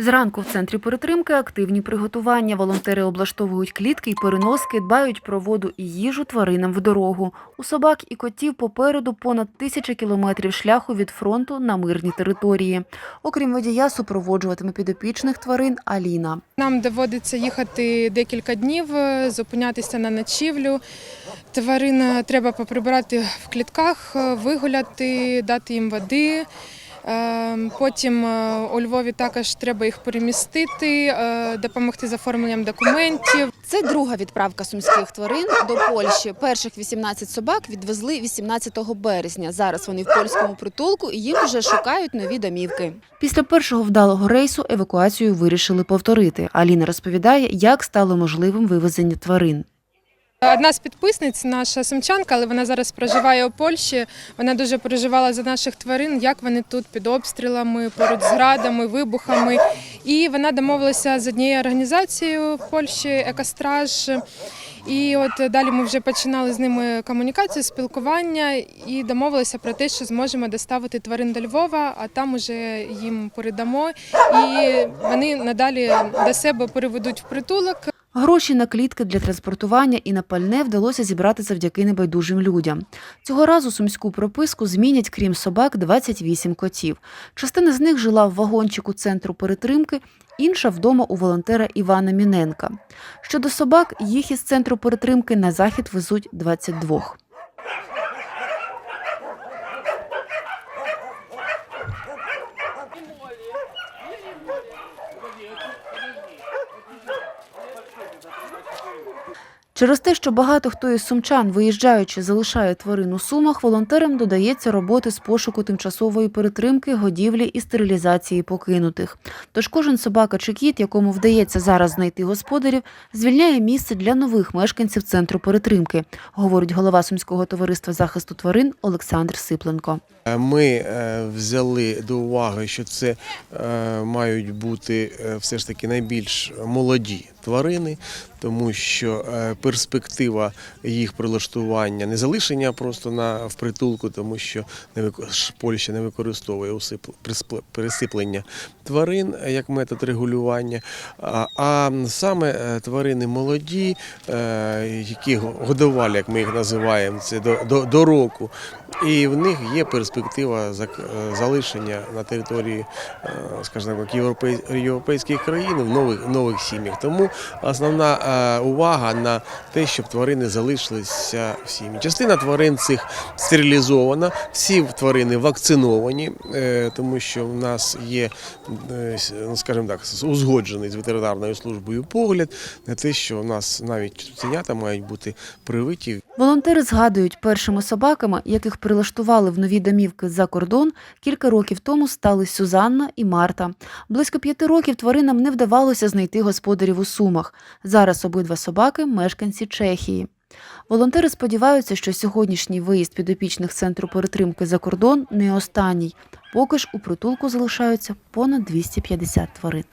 Зранку в центрі перетримки активні приготування. Волонтери облаштовують клітки й переноски, дбають про воду і їжу тваринам в дорогу. У собак і котів попереду понад тисяча кілометрів шляху від фронту на мирні території. Окрім водія, супроводжуватиме підопічних тварин Аліна. Нам доводиться їхати декілька днів, е, зупинятися на ночівлю. Тварин треба поприбирати в клітках, е, вигуляти, дати їм води. Е, Потім е, у Львові також треба їх перемістити, е, допомогти з оформленням документів. Це друга відправка сумських тварин до Польщі. Перших 18 собак відвезли 18 березня. Зараз вони в польському притулку і їм вже шукають нові домівки. Після першого вдалого рейсу евакуацію вирішили повторити. Аліна розповідає, як стало можливим вивезення тварин. Одна з підписниць, наша сумчанка, але вона зараз проживає у Польщі. Вона дуже переживала за наших тварин, як вони тут під обстрілами, поруч з градами, вибухами. І вона домовилася з однією організацією в Польщі Екостраж. І от далі ми вже починали з ними комунікацію, спілкування і домовилися про те, що зможемо доставити тварин до Львова, а там уже їм передамо. І вони надалі до себе переведуть в притулок. Гроші на клітки для транспортування і на пальне вдалося зібрати завдяки небайдужим людям. Цього разу сумську прописку змінять, крім собак, 28 котів. Частина з них жила в вагончику центру перетримки, інша вдома у волонтера Івана Міненка. Щодо собак, їх із центру перетримки на захід везуть 22. Через те, що багато хто із сумчан, виїжджаючи, залишає тварин у сумах, волонтерам додається роботи з пошуку тимчасової перетримки, годівлі і стерилізації покинутих. Тож кожен собака чи кіт, якому вдається зараз знайти господарів, звільняє місце для нових мешканців центру перетримки, говорить голова Сумського товариства захисту тварин Олександр Сипленко. Е, Ми е, взяли до уваги, що це е, мають бути все ж таки найбільш молоді тварини, тому що е, перспектива їх прилаштування, не залишення просто на в притулку, тому що не Польща не використовує усип- пересиплення тварин е, як метод регулювання, а, саме е, тварини молоді, які го- годувалі, як ми їх називаємо, це до, до, до року. І в них є перспектива е, залишення на території, е, скажімо так, європейських країн в нових, нових сім'ях. Тому основна е, увага на те, щоб тварини залишилися в сім'ї. Частина тварин цих стерилізована, всі тварини вакциновані, тому що в нас є, ну, скажімо так, узгоджений з ветеринарною службою погляд на те, що в нас навіть цуценята мають бути привиті Волонтери згадують, першими собаками, яких прилаштували в нові домівки за кордон, кілька років тому стали Сюзанна і Марта. Близько п'яти років тваринам не вдавалося знайти господарів у Сумах. Зараз обидва собаки мешканці Чехії. Волонтери сподіваються, що сьогоднішній виїзд підопічних центру перетримки за кордон не останній. Поки ж у притулку залишаються понад 250 тварин.